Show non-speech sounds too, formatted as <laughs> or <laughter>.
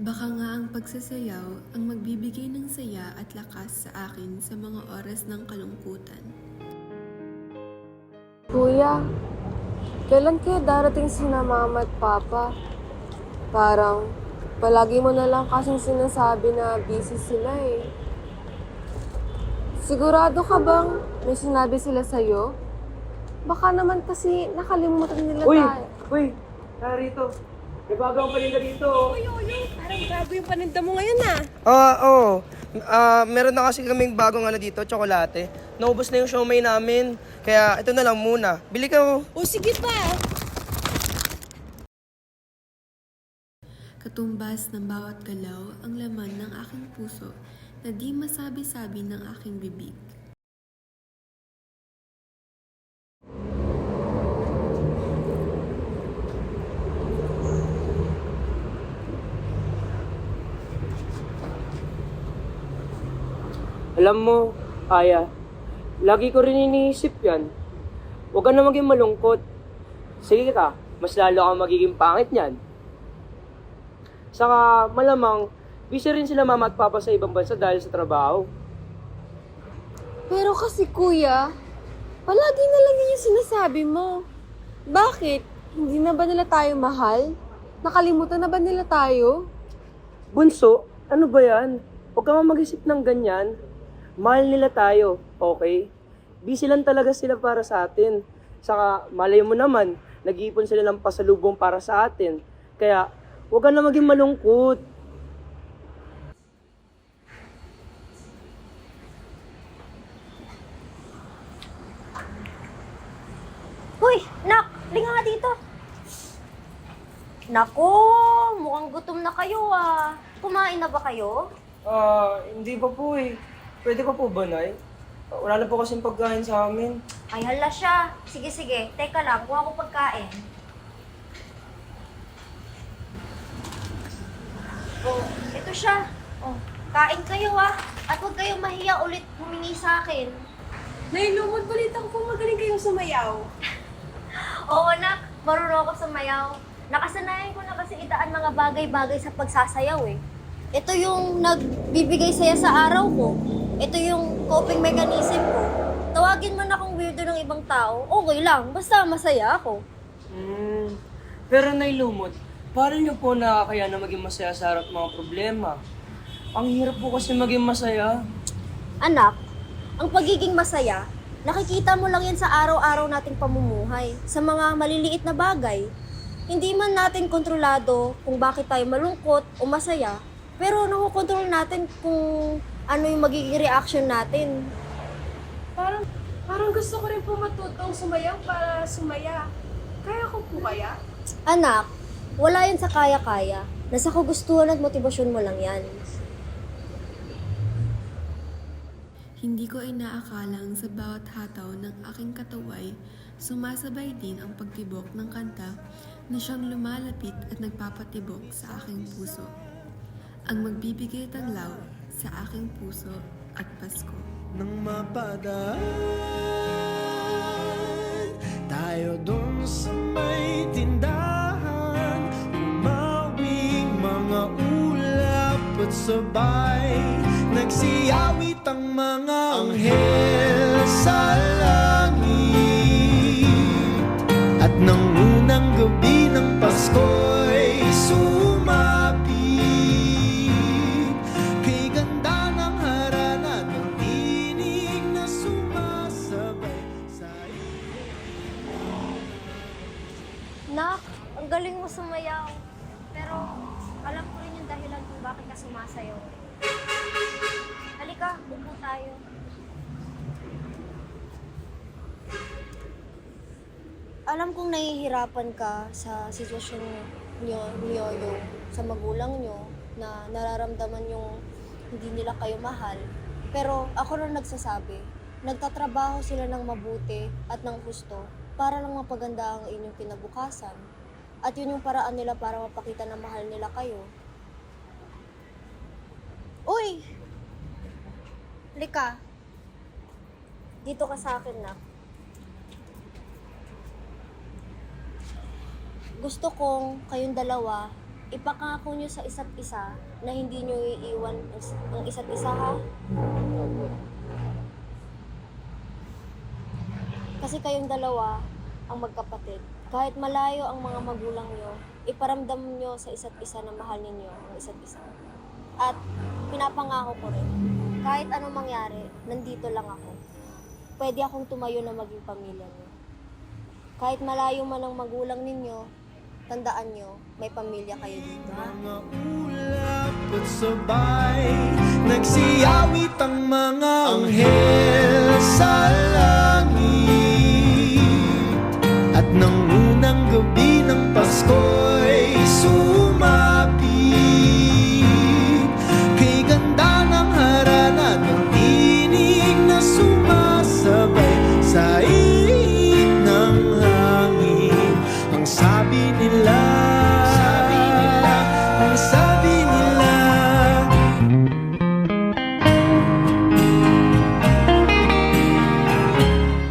Baka nga ang pagsasayaw ang magbibigay ng saya at lakas sa akin sa mga oras ng kalungkutan. Kuya, kailan kaya darating sina mama at papa? Parang, palagi mo na lang kasing sinasabi na busy sila eh. Sigurado ka bang may sinabi sila sa'yo? Baka naman kasi nakalimutan nila Uy! tayo. Uy! Tara rito. May bagong paninda dito. oh. Parang grabe yung paninda mo ngayon ah. Ah, oo. Ah, meron na kasi kaming bagong ano dito, tsokolate. Naubos na yung siomay namin. Kaya ito na lang muna. Bili ka oh. O sige pa. Katumbas ng bawat galaw ang laman ng aking puso na di masabi-sabi ng aking bibig. Alam mo, Aya, lagi ko rin iniisip yan. Huwag ka na maging malungkot. Sige ka, mas lalo kang magiging pangit niyan. Saka malamang, busy rin sila mama at papa sa ibang bansa dahil sa trabaho. Pero kasi kuya, palagi na lang yun yung sinasabi mo. Bakit? Hindi na ba nila tayo mahal? Nakalimutan na ba nila tayo? Bunso, ano ba yan? Huwag ka mag-isip ng ganyan. Mahal nila tayo, okay? Busy lang talaga sila para sa atin. Saka, malay mo naman, nag-iipon sila ng pasalubong para sa atin. Kaya, huwag ka na maging malungkot. Hoy, nak, linga nga dito. Nako, mukhang gutom na kayo ah. Kumain na ba kayo? Ah, hindi pa po eh. Pwede pa po ba, Nay? Wala na po kasing pagkain sa amin. Ay, hala siya. Sige, sige. Teka lang, kuha ko pagkain. Oh, ito siya. Oh, kain kayo ah. At huwag kayong mahiya ulit humingi sa akin. Nailumod balita ko po magaling kayong sumayaw. <laughs> Oo, nak. Marunong ako sumayaw. Nakasanayan ko na kasi itaan mga bagay-bagay sa pagsasayaw eh. Ito yung nagbibigay saya sa araw ko. Ito yung coping mechanism ko. Tawagin man akong weirdo ng ibang tao, okay lang. Basta masaya ako. Hmm. Pero Nay Lumot, paano niyo po nakakaya na maging masaya sa harap ng mga problema? Ang hirap po kasi maging masaya. Anak, ang pagiging masaya, nakikita mo lang yan sa araw-araw nating pamumuhay, sa mga maliliit na bagay. Hindi man natin kontrolado kung bakit tayo malungkot o masaya, pero nakokontrol natin kung ano yung magiging reaction natin. Parang, parang gusto ko rin po matutong sumayaw para sumaya. Kaya ko po kaya? Anak, wala yan sa kaya-kaya. Nasa kagustuhan at motibasyon mo lang yan. Hindi ko inaakalang sa bawat hataw ng aking kataway, sumasabay din ang pagtibok ng kanta na siyang lumalapit at nagpapatibok sa aking puso. Ang magbibigay tanglaw sa aking puso at Pasko. Nang mapadaan Tayo dun sa may tindahan Umawing mga ulap at sabay Nagsiyawit ang mga Nak, ang galing mo sumayaw. Pero alam ko rin yung dahilan kung bakit ka sumasayaw. Halika, upo tayo. Alam kong nahihirapan ka sa sitwasyon nyo, niyo yung sa magulang nyo na nararamdaman yung hindi nila kayo mahal. Pero ako na nagsasabi, nagtatrabaho sila ng mabuti at ng husto para lang mapaganda ang inyong kinabukasan. At yun yung paraan nila para mapakita na mahal nila kayo. Uy! Lika. Dito ka sa akin, nak. Gusto kong kayong dalawa ipakako nyo sa isa't isa na hindi nyo iiwan ang isa't isa ha. Kasi kayong dalawa ang magkapatid. Kahit malayo ang mga magulang nyo, iparamdam nyo sa isa't isa na mahal ninyo ang isa't isa. At pinapangako ko rin, kahit anong mangyari, nandito lang ako. Pwede akong tumayo na maging pamilya nyo. Kahit malayo man ang magulang ninyo, tandaan nyo, may pamilya kayo dito. Mga ulap at sabay Nagsiyawit ang mga anghel